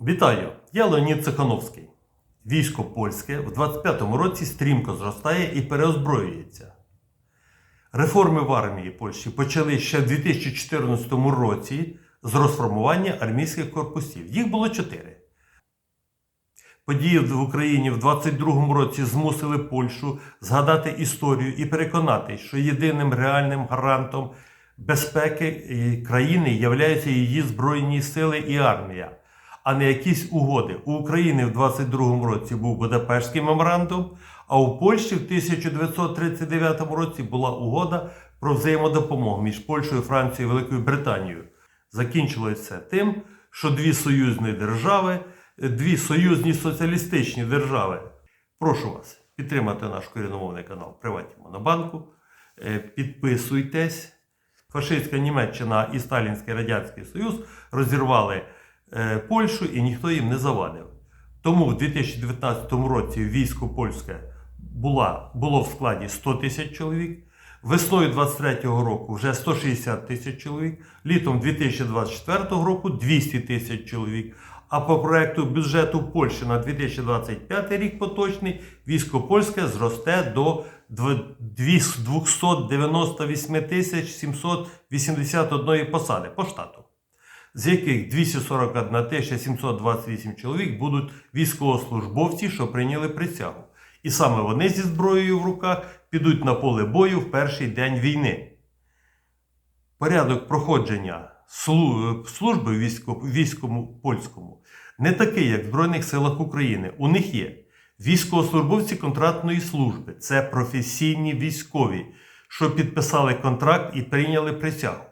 Вітаю! Я Леонід Цехановський. Військо польське в 25-му році стрімко зростає і переозброюється. Реформи в армії Польщі почали ще в 2014 році з розформування армійських корпусів. Їх було чотири. Події в Україні в 22-му році змусили Польщу згадати історію і переконати, що єдиним реальним гарантом безпеки країни являються її збройні сили і армія, а не якісь угоди. У України в 22-му році був Будапештський меморандум, а у Польщі в 1939 році була угода про взаємодопомогу між Польщею, Францією і Великою Британією. Закінчилося тим, що дві союзні держави, дві союзні соціалістичні держави. Прошу вас підтримати наш коріномовний канал Приватні Монобанку. Е, Підписуйтесь. Фашистська Німеччина і Сталінський Радянський Союз розірвали Польщу і ніхто їм не завадив. Тому в 2019 році військо польське була, було в складі 100 тисяч чоловік. Весною 23-го року вже 160 тисяч чоловік, літом 2024 року 200 тисяч чоловік. А по проекту бюджету Польщі на 2025 рік поточний військо польське зросте до 298 тисяч 781 посади по штату, з яких 241 тисяча 728 чоловік будуть військовослужбовці, що прийняли присягу. І саме вони зі зброєю в руках підуть на поле бою в перший день війни. Порядок проходження служби в військо- війському польському не такий, як в Збройних силах України. У них є військовослужбовці контрактної служби, це професійні військові, що підписали контракт і прийняли присягу.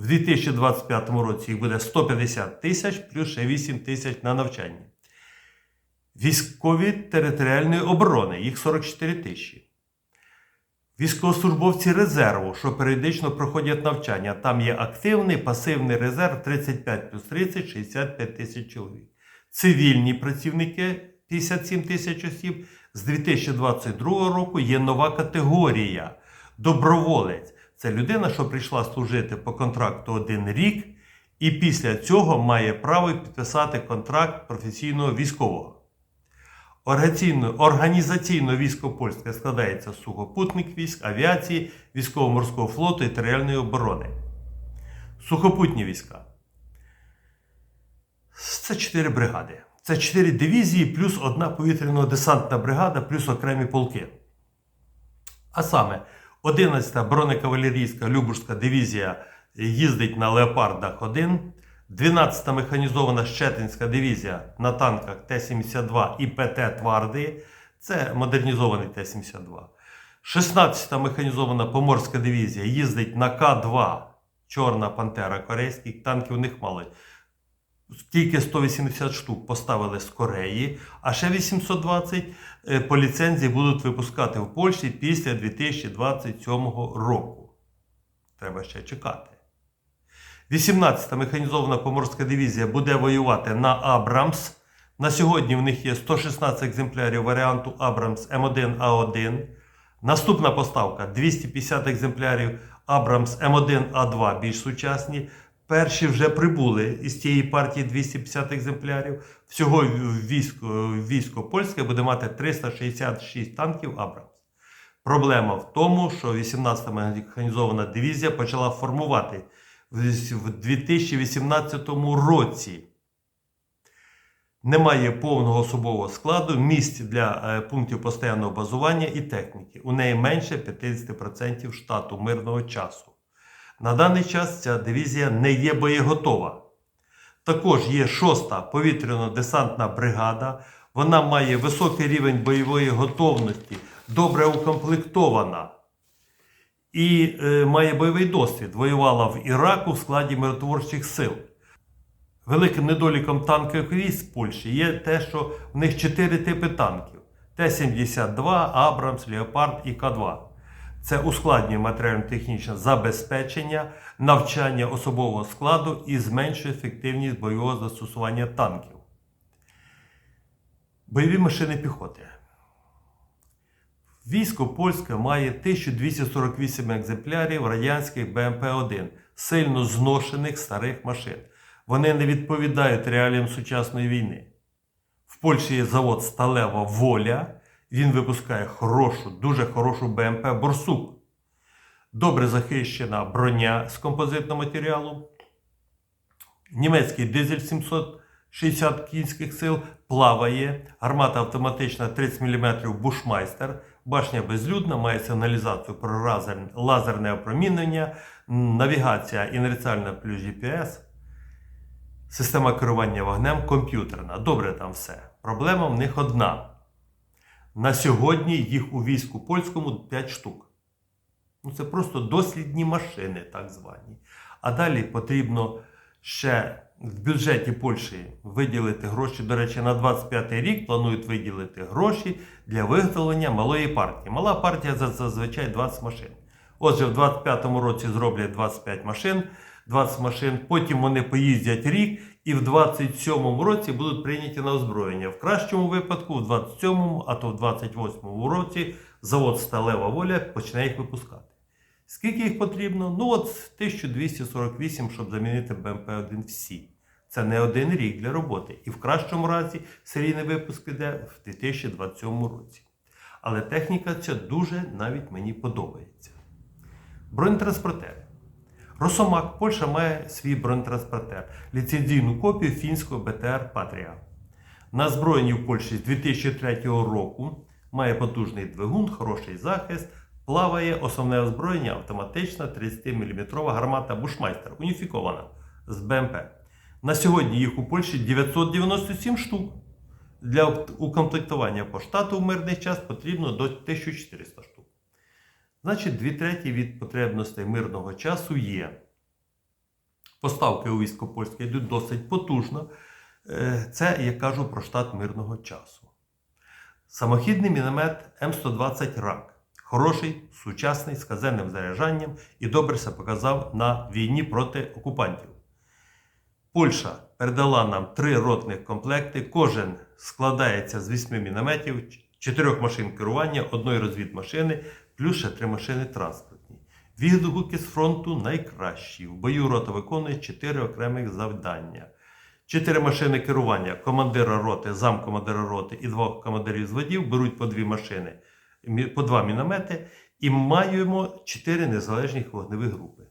В 2025 році їх буде 150 тисяч плюс ще 8 тисяч на навчання. Військові територіальної оборони, їх 44 тисячі. Військовослужбовці резерву, що періодично проходять навчання. Там є активний, пасивний резерв 35 плюс 30, 65 тисяч чоловік. Цивільні працівники 57 тисяч осіб. З 2022 року є нова категорія доброволець. Це людина, що прийшла служити по контракту один рік, і після цього має право підписати контракт професійного військового. Організаційно, військо польське складається з сухопутних військ, авіації, військово-морського флоту і територіальної оборони. Сухопутні війська. Це чотири бригади. Це чотири дивізії, плюс одна повітряно-десантна бригада, плюс окремі полки. А саме, 11-та бронекавалерійська Любурська дивізія їздить на Леопардах 1, 12-та механізована Щетинська дивізія на танках Т-72 і ПТ Тварди. Це модернізований Т-72. 16-та механізована Поморська дивізія їздить на К-2 Чорна Пантера корейський. Танків у них мало. Тільки 180 штук поставили з Кореї, а ще 820 е, по ліцензії будуть випускати в Польщі після 2027 року. Треба ще чекати. 18-та механізована поморська дивізія буде воювати на Абрамс. На сьогодні в них є 116 екземплярів варіанту Абрамс М1А1. Наступна поставка 250 екземплярів Абрамс М1А2 більш сучасні. Перші вже прибули із цієї партії 250 екземплярів. Всього військо, військо польське буде мати 366 танків Абрамс. Проблема в тому, що 18-та механізована дивізія почала формувати в 2018 році. Немає повного особового складу, місць для е, пунктів постійного базування і техніки. У неї менше 50% штату мирного часу. На даний час ця дивізія не є боєготова. Також є 6-та повітряно-десантна бригада. Вона має високий рівень бойової готовності, добре укомплектована і е, має бойовий досвід. Воювала в Іраку в складі миротворчих сил. Великим недоліком танкових військ Польщі є те, що в них чотири типи танків: Т-72, Абрамс, Леопард і К-2. Це ускладнює матеріально-технічне забезпечення, навчання особового складу і зменшує ефективність бойового застосування танків. Бойові машини піхоти. Військо польське має 1248 екземплярів радянських БМП-1, сильно зношених старих машин. Вони не відповідають реаліям сучасної війни. В Польщі є завод Сталева Воля. Він випускає хорошу, дуже хорошу БМП Борсук. Добре захищена броня з композитного матеріалу. Німецький дизель 760 кінських сил плаває. Гармата автоматична 30 мм Бушмайстер. Башня безлюдна, має сигналізацію про лазерне опромінення, навігація інерціальна плюс GPS. Система керування вогнем комп'ютерна. Добре там все. Проблема в них одна. На сьогодні їх у війську польському 5 штук. Ну, це просто дослідні машини, так звані. А далі потрібно ще в бюджеті Польщі виділити гроші. До речі, на 25 рік планують виділити гроші для виготовлення малої партії. Мала партія зазвичай 20 машин. Отже, в 25-му році зроблять 25 машин, 20 машин, потім вони поїздять рік і в 27-му році будуть прийняті на озброєння. В кращому випадку, в 27-му, а то в 28-му році завод Сталева Воля почне їх випускати. Скільки їх потрібно? Ну от 1248, щоб замінити БМП-1 всі. Це не один рік для роботи. І в кращому разі серійний випуск піде в 2027 році. Але техніка ця дуже навіть мені подобається. Бронетранспортери. Росомак, Польща має свій бронетранспортер, ліцензійну копію фінського БТР Патрія. На збройні в Польщі з 2003 року має потужний двигун, хороший захист, плаває основне озброєння автоматична 30-мм гармата Бушмайстер, уніфікована з БМП. На сьогодні їх у Польщі 997 штук. Для укомплектування по штату в мирний час потрібно до 1400 штук. Значить, дві треті від потребностей мирного часу є. Поставки у військо польське йдуть досить потужно. Е, Це я кажу про штат мирного часу. Самохідний міномет М120 РАК. Хороший, сучасний, з казенним заряджанням і добре себе показав на війні проти окупантів. Польща передала нам три ротних комплекти. Кожен складається з 8 мінометів, 4 машин керування, одної розвідмашини, плюс ще 3 машини транспортні. Відгуки з фронту найкращі. В бою рота виконує 4 окремих завдання. 4 машини керування командира роти, замкомандира роти і двох командирів зводів беруть по дві машини, по два міномети і маємо 4 незалежних вогневі групи.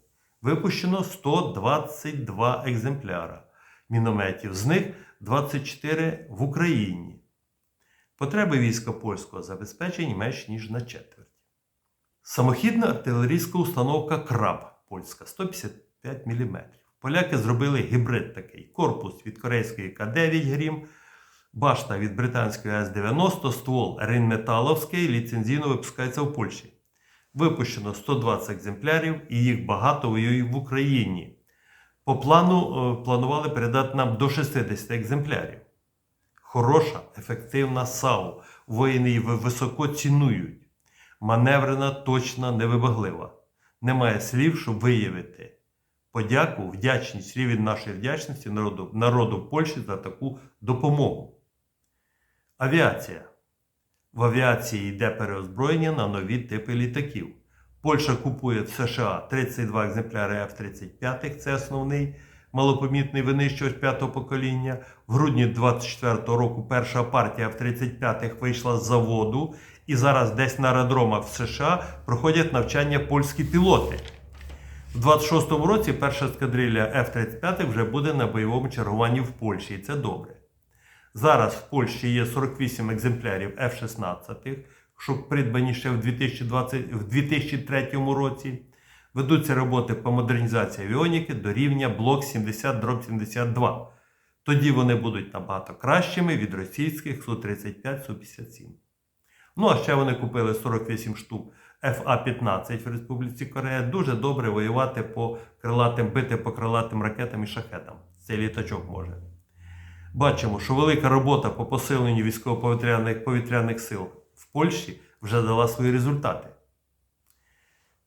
Випущено 122 екземпляра мінометів, з них 24 в Україні. Потреби війська польського забезпечені менш ніж на четверть. Самохідна артилерійська установка Краб польська 155 мм. Поляки зробили гібрид такий: корпус від корейської К9 Грім, башта від британської С-90, ствол Рейнметаловський ліцензійно випускається в Польщі. Випущено 120 екземплярів і їх багато воює в Україні. По плану е, планували передати нам до 60 екземплярів. Хороша, ефективна САУ. Воїни її високо цінують. Маневрена, точна, невибаглива. Немає слів, щоб виявити подяку, вдячність, рівень нашої вдячності народу, народу Польщі за таку допомогу. Авіація. В авіації йде переозброєння на нові типи літаків. Польща купує в США 32 екземпляри F-35, це основний малопомітний винищувач п'ятого покоління. В грудні 24-го року перша партія F-35 вийшла з заводу, і зараз десь на аеродромах в США проходять навчання польські пілоти. В 26-му році перша ескадрилля F-35 вже буде на бойовому чергуванні в Польщі, і це добре. Зараз в Польщі є 48 екземплярів F-16, що придбані ще в, 2020, в 2003 році. Ведуться роботи по модернізації авіоніки до рівня блок 70-72. Тоді вони будуть набагато кращими від російських Су-35, Су-57. Ну, а ще вони купили 48 штук FA-15 в Республіці Корея. Дуже добре воювати по крилатим, бити по крилатим ракетам і шахетам. Цей літачок може. Бачимо, що велика робота по посиленню військово-повітряних повітряних сил в Польщі вже дала свої результати.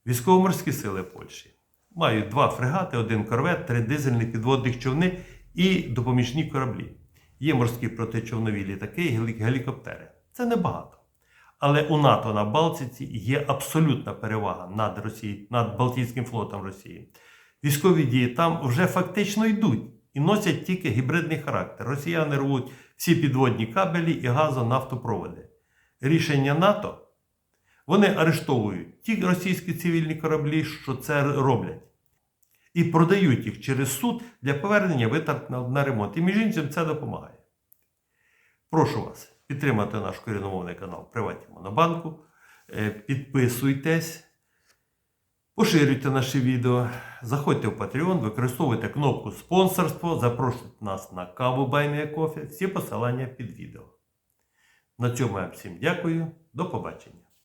Військово-морські сили Польщі мають два фрегати, один корвет, три дизельні підводних човни і допоміжні кораблі. Є морські протичовнові літаки і гелікоптери. Це небагато. Але у НАТО на Балтиці є абсолютна перевага над, Росією, над Балтійським флотом Росії. Військові дії там вже фактично йдуть. і носять тільки гібридний характер. Росіяни рвуть всі підводні кабелі і газонафтопроводи. Рішення НАТО вони арештовують ті російські цивільні кораблі, що це роблять, і продають їх через суд для повернення витрат на, ремонт. І між іншим це допомагає. Прошу вас підтримати наш коріномовний канал Приватні Монобанку. Е, Підписуйтесь, поширюйте наші відео, заходьте в Patreon, використовуйте кнопку спонсорство, запрошуйте нас на каву Баймія Кофі. Всі посилання під відео. На цьому я всім дякую. До побачення.